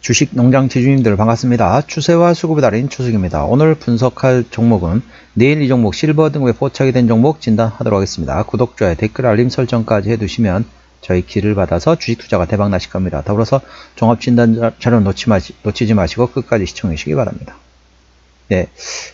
주식 농장 지주님들 반갑습니다. 추세와 수급의 달인 추석입니다. 오늘 분석할 종목은 내일 이 종목 실버 등급에 포착이 된 종목 진단하도록 하겠습니다. 구독, 좋아요, 댓글, 알림 설정까지 해두시면 저희 길을 받아서 주식 투자가 대박 나실 겁니다. 더불어서 종합 진단 자료 놓치 마시, 놓치지 마시고 끝까지 시청해 주시기 바랍니다. 네,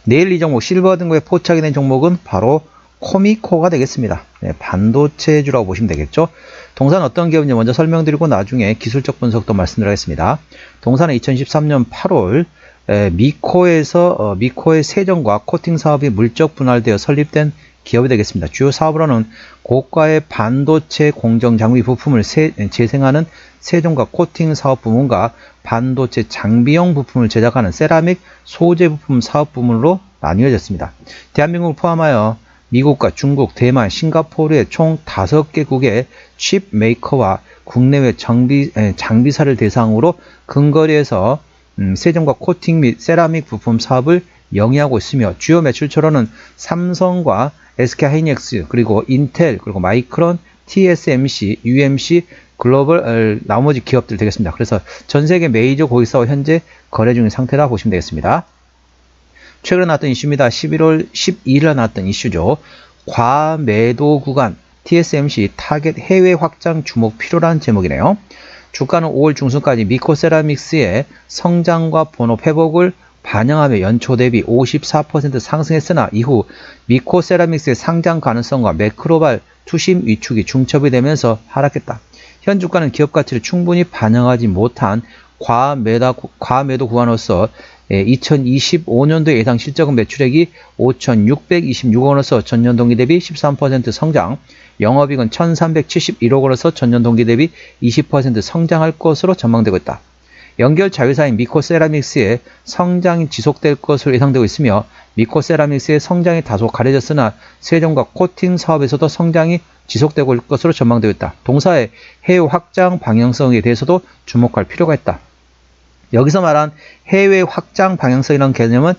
내일 이 종목 실버 등급에 포착이 된 종목은 바로 코미코가 되겠습니다. 네, 반도체주라고 보시면 되겠죠. 동사는 어떤 기업인지 먼저 설명드리고 나중에 기술적 분석도 말씀드리겠습니다. 동사는 2013년 8월 에, 미코에서 어, 미코의 세정과 코팅 사업이 물적 분할되어 설립된 기업이 되겠습니다. 주요 사업으로는 고가의 반도체 공정 장비 부품을 세, 재생하는 세정과 코팅 사업 부문과 반도체 장비용 부품을 제작하는 세라믹 소재 부품 사업 부문으로 나뉘어졌습니다. 대한민국을 포함하여 미국과 중국, 대만, 싱가포르의 총 5개국의 칩 메이커와 국내외 장비, 장비사를 대상으로 근거리에서 음, 세정과 코팅 및 세라믹 부품 사업을 영위하고 있으며 주요 매출처로는 삼성과 SK 하이닉스 그리고 인텔 그리고 마이크론, TSMC, UMC 글로벌 나머지 기업들 되겠습니다. 그래서 전 세계 메이저 고객사와 현재 거래 중인 상태라 보시면 되겠습니다. 최근에 나왔던 이슈입니다. 11월 12일에 나왔던 이슈죠. 과매도 구간 TSMC 타겟 해외 확장 주목 필요란 제목이네요. 주가는 5월 중순까지 미코세라믹스의 성장과 본업 회복을 반영하며 연초 대비 54% 상승했으나 이후 미코세라믹스의 상장 가능성과 매크로발 투심 위축이 중첩이 되면서 하락했다. 현 주가는 기업 가치를 충분히 반영하지 못한 과매도, 과매도 구간으로서 2025년도 예, 예상 실적은 매출액이 5,626원으로서 전년 동기 대비 13% 성장, 영업이익은 1,371억 원으로서 전년 동기 대비 20% 성장할 것으로 전망되고 있다. 연결 자회사인 미코세라믹스의 성장이 지속될 것으로 예상되고 있으며 미코세라믹스의 성장이 다소 가려졌으나 세정과 코팅 사업에서도 성장이 지속되고 올 것으로 전망되고 있다. 동사의 해외 확장 방향성에 대해서도 주목할 필요가 있다. 여기서 말한 해외 확장 방향성이라는 개념은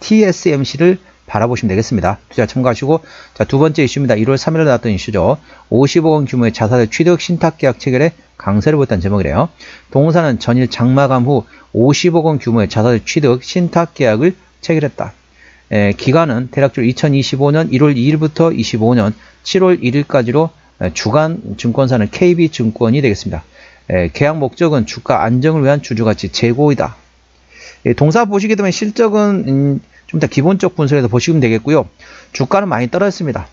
TSMC를 바라보시면 되겠습니다. 투자 참고하시고 자, 두 번째 이슈입니다. 1월 3일에 나왔던 이슈죠. 50억 원 규모의 자사의 취득 신탁 계약 체결에 강세를 보였다는 제목이래요. 동사는 전일 장마감 후 50억 원 규모의 자사의 취득 신탁 계약을 체결했다. 에, 기간은 대략적으로 2025년 1월 2일부터 25년 7월 1일까지로 주간 증권사는 KB증권이 되겠습니다. 에, 계약 목적은 주가 안정을 위한 주주가치 제고이다. 예, 동사 보시게 되면 실적은 음, 좀더 기본적 분석에서 보시면 되겠고요. 주가는 많이 떨어졌습니다.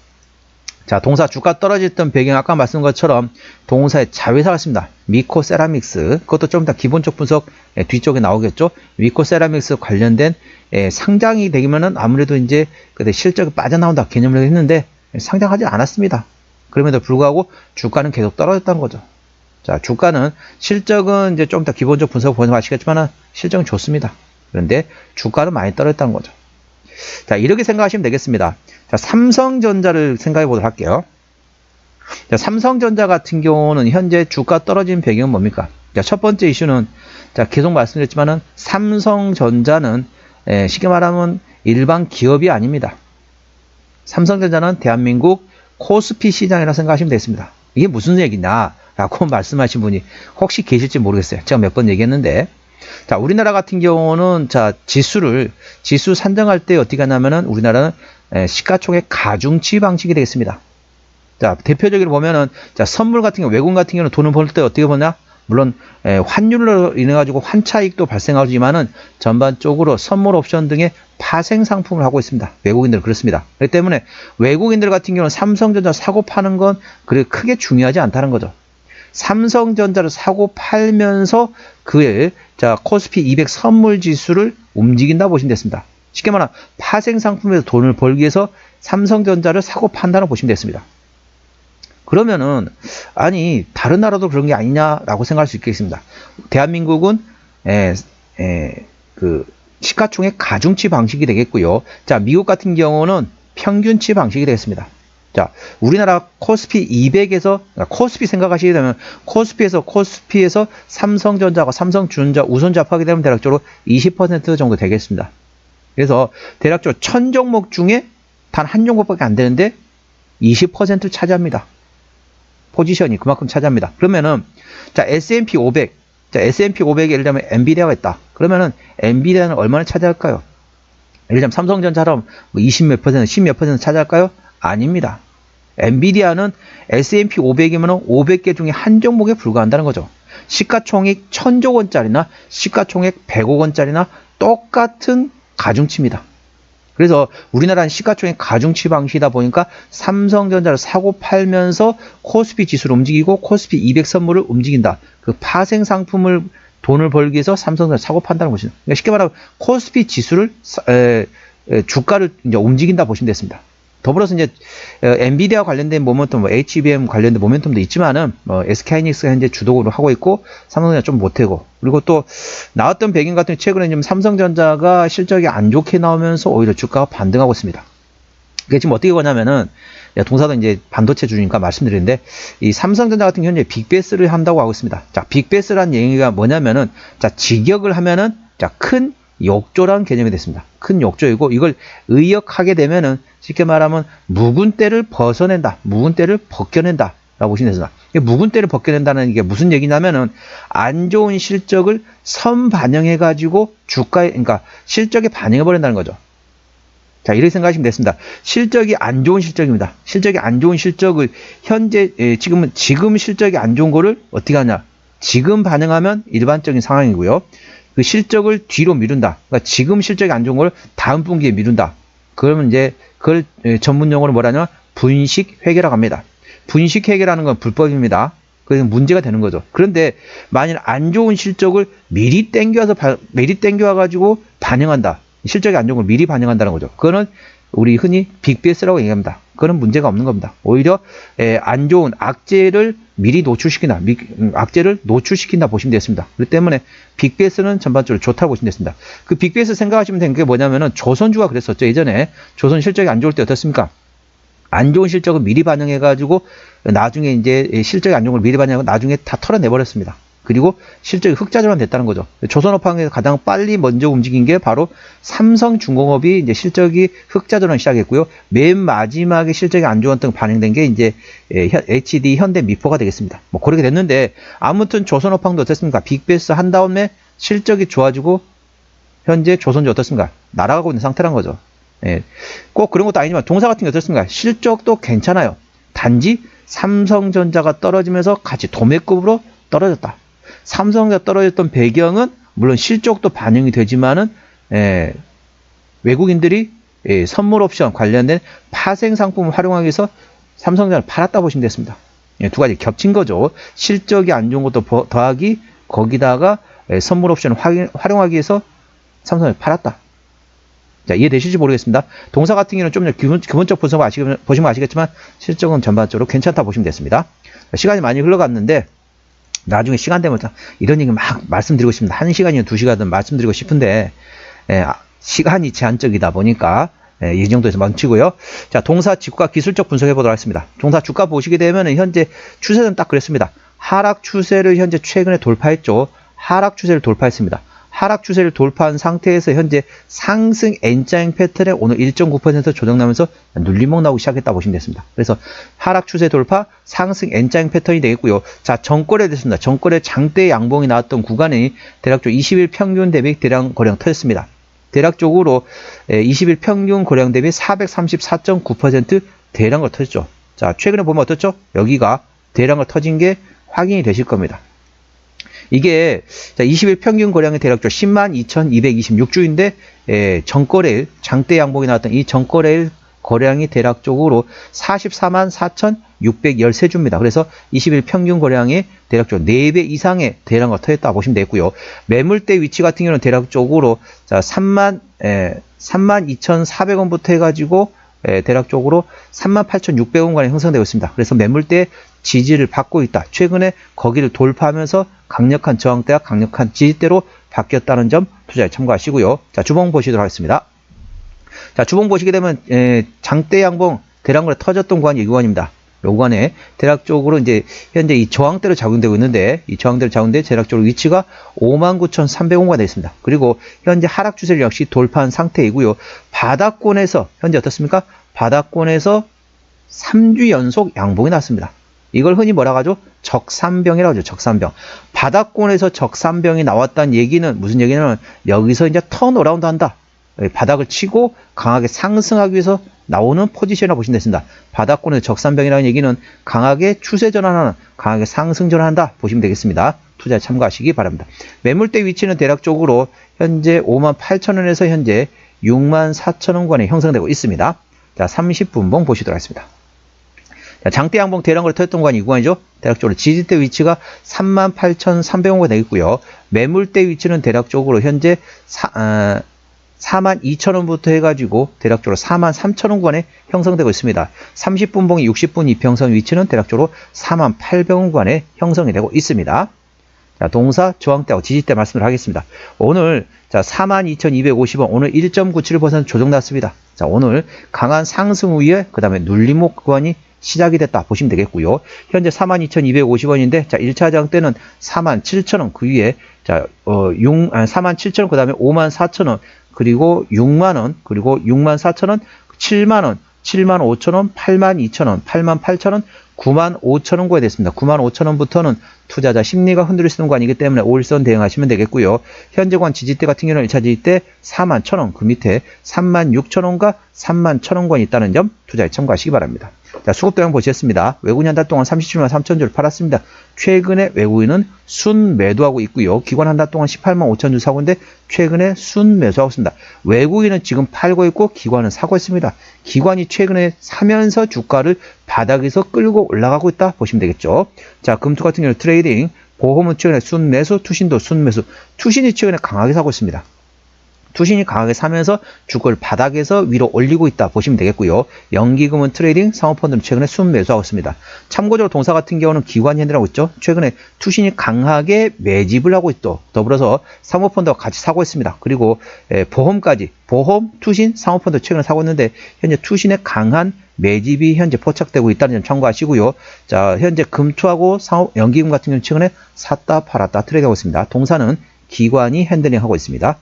자, 동사 주가 떨어졌던 배경 아까 말씀한 것처럼 동사의 자회사가 있습니다. 미코 세라믹스. 그것도 좀 더 기본적 분석 예, 뒤쪽에 나오겠죠. 미코 세라믹스 관련된 예, 상장이 되면은 아무래도 이제 그때 실적이 빠져나온다 개념을 했는데 상장하지 않았습니다. 그럼에도 불구하고 주가는 계속 떨어졌다는 거죠. 자, 주가는 실적은 이제 좀 더 기본적 분석 보면 아시겠지만 실적은 좋습니다. 그런데 주가는 많이 떨어졌다는 거죠. 자, 이렇게 생각하시면 되겠습니다. 자, 삼성전자를 생각해 보도록 할게요. 자, 삼성전자 같은 경우는 현재 주가 떨어진 배경은 뭡니까? 자, 첫 번째 이슈는 자, 계속 말씀드렸지만은 삼성전자는 에, 쉽게 말하면 일반 기업이 아닙니다. 삼성전자는 대한민국 코스피 시장이라 생각하시면 되겠습니다. 이게 무슨 얘기냐? 라고 말씀하신 분이 혹시 계실지 모르겠어요. 제가 몇 번 얘기했는데. 자, 우리나라 같은 경우는 자, 지수를, 지수 산정할 때 어떻게 하냐면은 우리나라는 시가총액 가중치 방식이 되겠습니다. 자, 대표적으로 보면은 자, 선물 같은 경우, 외국 같은 경우는 돈을 벌 때 어떻게 보냐? 물론 에, 환율로 인해 가지고 환차익도 발생하지만은 전반적으로 선물 옵션 등의 파생 상품을 하고 있습니다. 외국인들 그렇습니다. 그렇기 때문에 외국인들 같은 경우는 삼성전자 사고 파는 건 그렇게 크게 중요하지 않다는 거죠. 삼성전자를 사고 팔면서 그의 자 코스피 200 선물 지수를 움직인다 보시면 됐습니다. 쉽게 말하면 파생 상품에서 돈을 벌기 위해서 삼성전자를 사고 판다는 보시면 됐습니다. 그러면은 아니 다른 나라도 그런 게 아니냐라고 생각할 수 있겠습니다. 대한민국은 에, 에, 그 시가총액 가중치 방식이 되겠고요. 자 미국 같은 경우는 평균치 방식이 되겠습니다. 자, 우리나라 코스피 200에서 그러니까 코스피 생각하시게 되면 코스피에서 코스피에서 삼성전자가 삼성전자 우선 잡하게 되면 대략적으로 20% 정도 되겠습니다. 그래서 대략적으로 천 종목 중에 단 한 종목밖에 안 되는데 20%를 차지합니다. 포지션이 그만큼 차지합니다. 그러면은 자 S&P 500, 자, S&P 500에 예를 들면 엔비디아가 있다. 그러면은 엔비디아는 얼마나 차지할까요? 예를 들면 삼성전자처럼 뭐20 몇 퍼센트, 10 몇 퍼센트 차지할까요? 아닙니다. 엔비디아는 S&P 500이면 500개 중에 한 종목에 불과한다는 거죠. 시가총액 1000조 원짜리나 시가총액 100억 원짜리나 똑같은 가중치입니다. 그래서 우리나라는 시가총액 가중치 방식이다 보니까 삼성전자를 사고 팔면서 코스피 지수를 움직이고 코스피 200 선물을 움직인다. 그 파생 상품을 돈을 벌기 위해서 삼성전자 사고 판다는 것이죠. 그러니까 쉽게 말하면 코스피 지수를 사- 에, 에, 주가를 움직인다 보시면 됐습니다. 더불어서 이제 어, 엔비디아 관련된 모멘텀, 뭐 HBM 관련된 모멘텀도 있지만은 뭐 SK하이닉스가 현재 주도로 하고 있고 삼성전자 좀 못하고 그리고 또 나왔던 배경 같은 최근에 좀 삼성전자가 실적이 안 좋게 나오면서 오히려 주가가 반등하고 있습니다. 그게 지금 어떻게 거냐면은 동사도 이제 반도체 주니까 말씀드리는데 이 삼성전자 같은 경우는 빅베스를 한다고 하고 있습니다. 자, 빅베스란 얘기가 뭐냐면은 자, 직역을 하면은 자, 큰 욕조라는 개념이 됐습니다. 큰 욕조이고 이걸 의역하게 되면은 쉽게 말하면 묵은 때를 벗어낸다. 묵은 때를 벗겨낸다. 라고 보시면. 이게 묵은 때를 벗겨낸다는 게 무슨 얘기냐면은 안 좋은 실적을 선 반영해 가지고 주가에 그러니까 실적에 반영해 버린다는 거죠. 자, 이렇게 생각하시면 됐습니다. 실적이 안 좋은 실적입니다. 실적이 안 좋은 실적을 현재 예, 지금은 지금 실적이 안 좋은 거를 어떻게 하냐? 지금 반영하면 일반적인 상황이고요. 그 실적을 뒤로 미룬다. 그러니까 지금 실적이 안 좋은 걸 다음 분기에 미룬다. 그러면 이제 그걸 예, 전문 용어로 뭐라냐? 분식 회계라고 합니다. 분식 회계라는 건 불법입니다. 그래서 문제가 되는 거죠. 그런데 만일 안 좋은 실적을 미리 땡겨와서 바- 미리 땡겨와 가지고 반영한다. 실적이 안 좋은 걸 미리 반영한다는 거죠. 그거는 우리 흔히 빅베스라고 얘기합니다. 그거는 문제가 없는 겁니다. 오히려 에, 안 좋은 악재를 미리 노출시킨다. 미- 음, 악재를 노출시킨다 보시면 되겠습니다. 그렇기 때문에 빅베스는 전반적으로 좋다고 보시면 됐습니다. 그 빅베스 생각하시면 되는 게 뭐냐면은 조선주가 그랬었죠. 예전에 조선 실적이 안 좋을 때 어떻습니까? 안 좋은 실적을 미리 반영해가지고 나중에 이제 실적이 안 좋은 걸 미리 반영하고 나중에 다 털어내버렸습니다. 그리고 실적이 흑자절만 됐다는 거죠. 조선업황에서 가장 빨리 먼저 움직인 게 바로 삼성중공업이 이제 실적이 흑자전환 시작했고요. 맨 마지막에 실적이 안 좋았던 거 반영된 게 이제 예, 현- HD 현대 미포가 되겠습니다. 뭐 그렇게 됐는데 아무튼 조선업황도 어떻습니까? 빅베스 한 다음에 실적이 좋아지고 현재 조선주 어떻습니까? 날아가고 있는 상태란 거죠. 예. 꼭 그런 것도 아니지만 동사 같은 게 어떻습니까? 실적도 괜찮아요. 단지 삼성전자가 떨어지면서 같이 도매급으로 떨어졌다. 삼성전자 떨어졌던 배경은 물론 실적도 반영이 되지만은 예, 외국인들이 예, 선물 옵션 관련된 파생 상품을 활용하기 위해서 삼성전자를 팔았다 보시면 됐습니다. 예, 두 가지 겹친 거죠. 실적이 안 좋은 것도 버- 더하기 거기다가 예, 선물 옵션을 활용하기 위해서 삼성을 팔았다. 자, 이해되실지 모르겠습니다. 동사 같은 경우는 좀더 기본, 기본적 분석 아시, 보시면 아시겠지만 실적은 전반적으로 괜찮다 보시면 됐습니다. 시간이 많이 흘러갔는데 나중에 시간 되면 참 이런 얘기 막 말씀드리고 싶습니다. 한 시간이나 두 시간은 말씀드리고 싶은데 예, 아, 시간이 제한적이다 보니까 예, 이 정도에서 멈추고요. 자, 동사 주가 기술적 분석해 보도록 하겠습니다. 동사 주가 보시게 되면 현재 추세는 딱 그랬습니다. 하락 추세를 현재 최근에 돌파했죠. 하락 추세를 돌파했습니다. 하락 추세를 돌파한 상태에서 현재 상승 N자형 패턴에 오늘 1.9% 조정나면서 눌림목 나오기 시작했다 보시면 됐습니다. 그래서 하락 추세 돌파, 상승 N자형 패턴이 되겠고요. 자, 정거래 됐습니다. 정거래 장대 양봉이 나왔던 구간이 대략적으로 20일 평균 대비 대량 거래량 터졌습니다. 대략적으로 20일 평균 거래량 대비 434.9% 대량을 터졌죠. 자, 최근에 보면 어떻죠? 여기가 대량을 터진 게 확인이 되실 겁니다. 이게 20일 평균 거량이 대략적으로 10만 2,226주인데 예, 전거래일 장대 양봉이 나왔던 이 전거래일 거량이 대략적으로 44만 4,613주입니다. 그래서 20일 평균 거량이 대략적으로 4배 이상의 대량을 터졌다 보시면 되고요. 매물대 위치 같은 경우는 대략적으로 자, 3만 예, 3만 2,400원부터 해가지고 예, 대략적으로 38,600원간에 형성되고 있습니다. 그래서 매물대 지지를 받고 있다. 최근에 거기를 돌파하면서 강력한 저항대와 강력한 지지대로 바뀌었다는 점 투자에 참고하시고요. 자, 주봉 보시도록 하겠습니다. 자, 주봉 보시게 되면 예, 장대 양봉 대량으로 터졌던 구간이 이 구간입니다. 이 구간에 대략적으로 이제 현재 이 저항대로 작용되고 있는데 이 저항대로 작용돼 대략적으로 위치가 59,300원가 되어 있습니다. 그리고 현재 하락 추세를 역시 돌파한 상태이고요. 바닥권에서 현재 어떻습니까? 바닥권에서 3주 연속 양봉이 났습니다. 이걸 흔히 뭐라고 하죠? 적산병이라고 하죠. 적산병. 바닥권에서 적산병이 나왔다는 얘기는 무슨 얘기냐면 여기서 이제 턴어라운드 한다. 예, 바닥을 치고 강하게 상승하기 위해서 나오는 포지션이라고 보시면 되습니다. 바닥권에서 적산병이라는 얘기는 강하게 추세 전환하는, 강하게 상승 전환한다 보시면 되겠습니다. 투자에 참고하시기 바랍니다. 매물대 위치는 대략적으로 현재 5만 8천 원에서 현재 6만 4천 원권에 형성되고 있습니다. 자, 30분봉 보시도록 하겠습니다. 자, 장대 양봉 대량으로 터졌던 구간이 이 구간이죠. 대략적으로 지지대 위치가 38,300원가 되겠고요. 매물대 위치는 대략적으로 현재 사, 아, 42,000원부터 해가지고 대략적으로 43,000원 구간에 형성되고 있습니다. 30분 봉이 60분 이평선 위치는 대략적으로 48,000원 구간에 형성이 되고 있습니다. 자, 동사, 저항대하고 지지대 말씀을 하겠습니다. 오늘 자 42,250원 오늘 1.97% 조정 났습니다. 자, 오늘 강한 상승 후에 그 다음에 눌림목 구간이 시작이 됐다 보시면 되겠고요. 현재 42,250원인데 자 1차 장 때는 47,000원 그 위에 자 어, 6, 아, 47,000원 그 다음에 54,000원 그리고 6만원 그리고 6만 4천원 7만원 7만 5천원 8만 2천원 8만 8천원 9만 5천원 구에 됐습니다. 9만 5천원부터는 투자자 심리가 흔들릴 수 있는 구간이기 때문에 5일선 대응하시면 되겠고요. 현재관 지지대 같은 경우는 1차 지지대 4만 1천원 그 밑에 3만 6천원과 3만 1천원권이 있다는 점 투자에 참고하시기 바랍니다. 자, 수급 도형 보시겠습니다. 외국인 한 달 동안 37만 3천 주를 팔았습니다. 최근에 외국인은 순 매도하고 있고요. 기관 한 달 동안 18만 5천 주 사고 있는데 최근에 순 매수하고 있습니다. 외국인은 지금 팔고 있고 기관은 사고 있습니다. 기관이 최근에 사면서 주가를 바닥에서 끌고 올라가고 있다 보시면 되겠죠. 자, 금투 같은 경우는 트레이딩, 보험은 최근에 순 매수, 투신도 순 매수, 투신이 최근에 강하게 사고 있습니다. 투신이 강하게 사면서 주가를 바닥에서 위로 올리고 있다 보시면 되겠고요. 연기금은 트레이딩, 상호펀드는 최근에 순 매수하고 있습니다. 참고적으로 동사 같은 경우는 기관 현대라고 있죠. 최근에 투신이 강하게 매집을 하고 있고 더불어서 상호펀드와 같이 사고 있습니다. 그리고 보험까지 보험, 투신, 상호펀드 최근에 사고 있는데 현재 투신의 강한 매집이 현재 포착되고 있다는 점 참고하시고요. 자, 현재 금투하고 상호, 연기금 같은 경우는 최근에 샀다 팔았다 트레이드하고 있습니다. 동사는 기관이 핸들링하고 있습니다.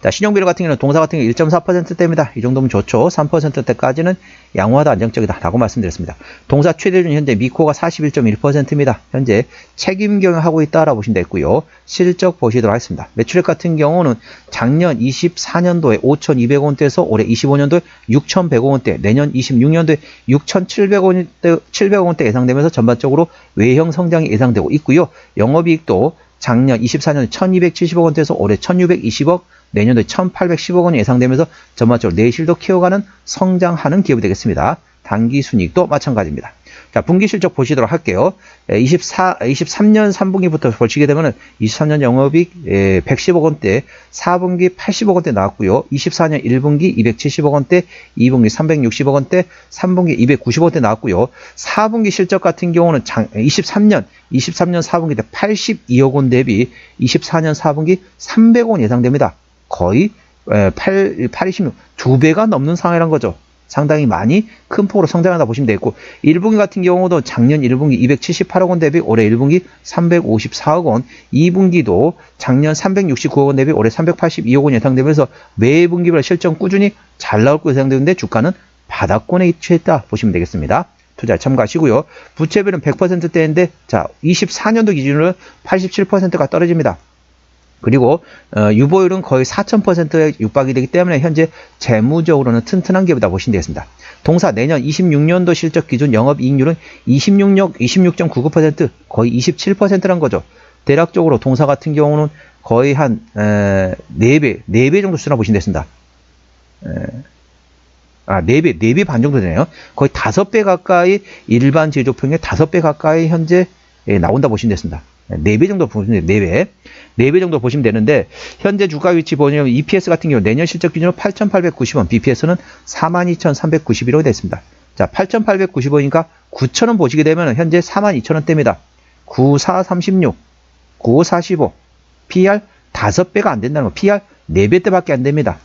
자, 신용비율 같은 경우는 동사 같은 경우 1.4%대입니다. 이 정도면 좋죠. 3%대까지는 양호하다 안정적이다 라고 말씀드렸습니다. 동사 최대준 현재 미코가 41.1%입니다. 현재 책임 경영하고 있다라고 보시면 되고요. 실적 보시도록 하겠습니다. 매출액 같은 경우는 작년 24년도에 5,200원대에서 올해 25년도에 6,100원대, 내년 26년도에 6,700원대 700원대 예상되면서 전반적으로 외형 성장이 예상되고 있고요. 영업이익도 작년 24년 1270억 원대에서 올해 1620억, 내년도에 1810억 원이 예상되면서 전반적으로 내실도 키워가는 성장하는 기업이 되겠습니다. 단기 순이익도 마찬가지입니다. 자, 분기 실적 보시도록 할게요. 24, 23년 3분기부터 보시게 되면은 23년 영업이익 110억 원대, 4분기 80억 원대 나왔고요. 24년 1분기 270억 원대, 2분기 360억 원대, 3분기 290억 원대 나왔고요. 4분기 실적 같은 경우는 23년 23년 4분기 때 82억 원 대비 24년 4분기 300억 원 예상됩니다. 거의 8, 86, 두 배가 넘는 상황이란 거죠. 상당히 많이 큰 폭으로 성장하다 보시면 되겠고 1분기 같은 경우도 작년 1분기 278억 원 대비 올해 1분기 354억 원 2분기도 작년 369억 원 대비 올해 382억 원 예상되면서 매 분기별 실적 꾸준히 잘 나올 것으로 예상되는데 주가는 바닥권에 위치했다 보시면 되겠습니다. 투자 참고하시고요. 부채비율은 100%대인데 자 24년도 기준으로 87%가 떨어집니다. 그리고 어, 유보율은 거의 4,000%에 육박이 되기 때문에 현재 재무적으로는 튼튼한 기업이다 보시면 되겠습니다. 동사 내년 26년도 실적 기준 영업이익률은 26, 26.99% 거의 27%란 거죠. 대략적으로 동사 같은 경우는 거의 한 에, 4배, 4배 정도 수준나 보시면 되겠습니다. 에, 아, 4배, 4배 반 정도 되네요. 거의 5배 가까이 일반 제조평의 5배 가까이 현재 예, 나온다 보시면 되겠습니다. 4배 정도 보시면 돼요. 4배. 4배 정도 보시면 되는데 현재 주가 위치 보면 EPS 같은 경우 내년 실적 기준으로 8,890원, BPS는 42,391원이 됐습니다. 자, 8,890원이니까 9,000원 보시게 되면 현재 42,000원대입니다. 9436, 9545, PR 5배가 안 된다는 거. PR 4배대밖에 안 됩니다.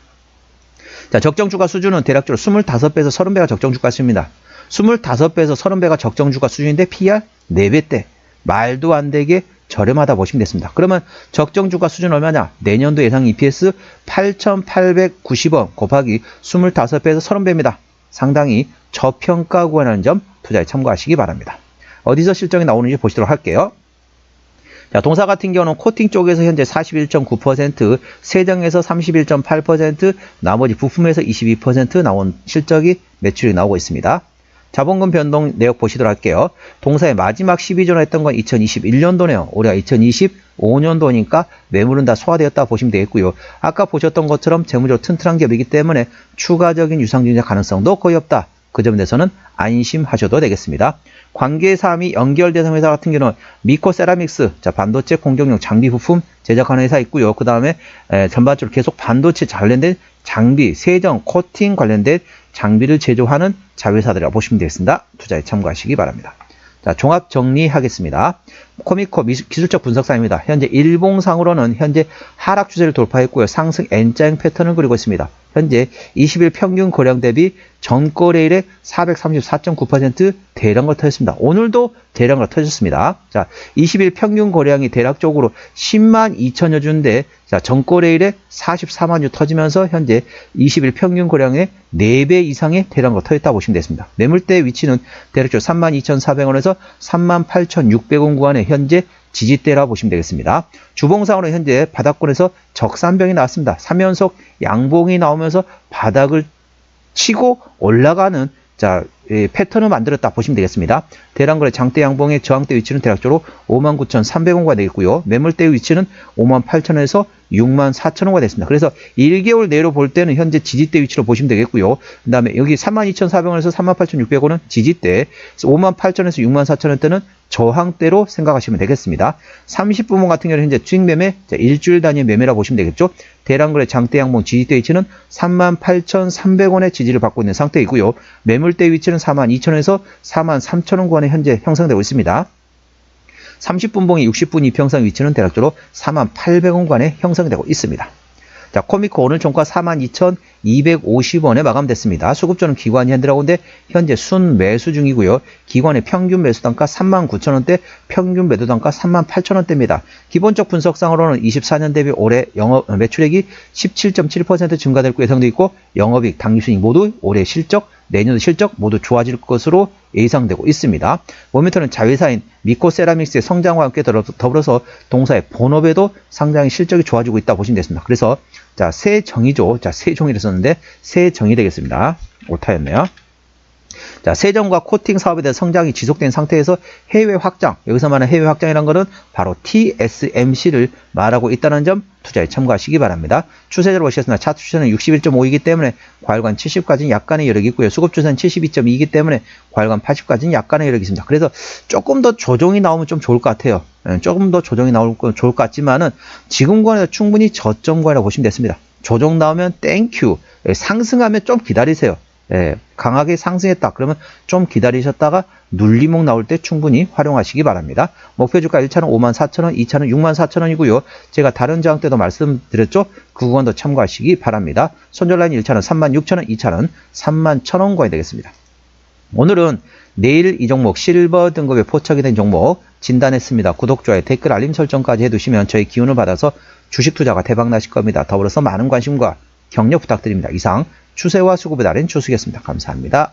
자, 적정 주가 수준은 대략적으로 25배에서 30배가 적정 주가 수준입니다. 25배에서 30배가 적정 주가 수준인데 PR 4배대. 말도 안 되게 저렴하다 보시면 됐습니다. 그러면 적정 주가 수준 얼마냐? 내년도 예상 EPS 8,890원 곱하기 25배에서 30배입니다. 상당히 저평가 구간하는 점 투자에 참고하시기 바랍니다. 어디서 실적이 나오는지 보시도록 할게요. 자, 동사 같은 경우는 코팅 쪽에서 현재 41.9%, 세정에서 31.8%, 나머지 부품에서 22% 나온 실적이 매출이 나오고 있습니다. 자본금 변동 내역 보시도록 할게요. 동사의 마지막 12조로 했던 건 2021년도네요. 올해가 2025년도니까 매물은 다 소화되었다 보시면 되겠고요. 아까 보셨던 것처럼 재무적으로 튼튼한 기업이기 때문에 추가적인 유상증자 가능성도 거의 없다. 그 점에 대해서는 안심하셔도 되겠습니다. 관계 사항이 연결된 회사 같은 경우는 미코 세라믹스, 자 반도체 공정용 장비 부품 제작하는 회사 있고요. 그 다음에 전반적으로 계속 반도체 관련된 장비, 세정, 코팅 관련된 장비를 제조하는 자회사들이라고 보시면 되겠습니다. 투자에 참고하시기 바랍니다. 자, 종합 정리하겠습니다. 코미코 기술적 분석사입니다. 현재 일봉상으로는 현재 하락 추세를 돌파했고요. 상승 N자형 패턴을 그리고 있습니다. 현재 20일 평균 거래량 대비 전거래일에 434.9% 대량을 터졌습니다. 오늘도 대량을 터졌습니다. 자, 20일 평균 거래량이 대략적으로 10만 2천여 주인데 자, 전거래일에 44만 주 터지면서 현재 20일 평균 거래량의 4배 이상의 대량을 터졌다 보시면 되겠습니다. 매물대 위치는 대략적으로 32,400원에서 38,600원 구간에 현재 지지대라 보시면 되겠습니다. 주봉상으로 현재 바닥권에서 적산병이 나왔습니다. 3연속 양봉이 나오면서 바닥을 치고 올라가는 자, 예, 패턴을 만들었다 보시면 되겠습니다. 대량거래 장대 양봉의 저항대 위치는 대략적으로 59,300원가 되겠고요. 매물대 위치는 58,000원에서 64,000원가 됐습니다. 그래서 1개월 내로 볼 때는 현재 지지대 위치로 보시면 되겠고요. 그 다음에 여기 32,400원에서 38,600원은 지지대, 58,000원에서 64,000원대는 저항대로 생각하시면 되겠습니다. 30분봉 같은 경우는 현재 주식 매매, 일주일 단위 매매라 보시면 되겠죠. 대량거래 장대 양봉 지지대 위치는 38,300원의 지지를 받고 있는 상태이고요. 매물대 위치는 42,000원에서 43,000원 구간에 현재 형성되고 있습니다. 30분봉의 60분 이평선 위치는 대략적으로 48,000원 구간에 형성되고 있습니다. 자, 코미코 오늘 종가 42,250원에 마감됐습니다. 수급조는 기관이 핸들하고인데 현재 순 매수 중이고요. 기관의 평균 매수 단가 39,000원대, 평균 매도 단가 38,000원대입니다. 기본적 분석상으로는 24년 대비 올해 영업 매출액이 17.7% 증가될 예상되어 있고 영업이익, 당기순이익 모두 올해 실적 내년도 실적 모두 좋아질 것으로 예상되고 있습니다. 모니터는 자회사인 미코세라믹스의 성장과 함께 더불어서 동사의 본업에도 상당히 실적이 좋아지고 있다 보시면 되겠습니다. 그래서 자, 새 정의죠. 자, 새 종이를 썼는데 새 정의 되겠습니다. 오타였네요. 자, 세정과 코팅 사업에 대한 성장이 지속된 상태에서 해외 확장, 여기서 말하는 해외 확장이라는 것은 바로 TSMC를 말하고 있다는 점 투자에 참고하시기 바랍니다. 추세적으로 보시겠습니다. 차트 추세는 61.5이기 때문에 과열관 70까지는 약간의 여력이 있고요. 수급 추세는 72.2이기 때문에 과열관 80까지는 약간의 여력이 있습니다. 그래서 조금 더 조정이 나오면 좀 좋을 것 같아요. 예, 조금 더 조정이 나올 거 좋을 것 같지만은 지금 구간에서 충분히 저점 구간이라고 보시면 됐습니다. 조정 나오면 땡큐. 예, 상승하면 좀 기다리세요. 예, 강하게 상승했다. 그러면 좀 기다리셨다가 눌리목 나올 때 충분히 활용하시기 바랍니다. 목표 주가 1차는 54,000원, 2차는 64,000원이고요. 제가 다른 저항 때도 말씀드렸죠. 그 구간도 참고하시기 바랍니다. 손절라인 1차는 36,000원, 2차는 31,000원권이 되겠습니다. 오늘은 내일 이 종목 실버 등급에 포착이 된 종목 진단했습니다. 구독, 좋아요, 댓글, 알림 설정까지 해두시면 저희 기운을 받아서 주식 투자가 대박 나실 겁니다. 더불어서 많은 관심과 격려 부탁드립니다. 이상 추세와 수급에 달인 추수겠습니다. 감사합니다.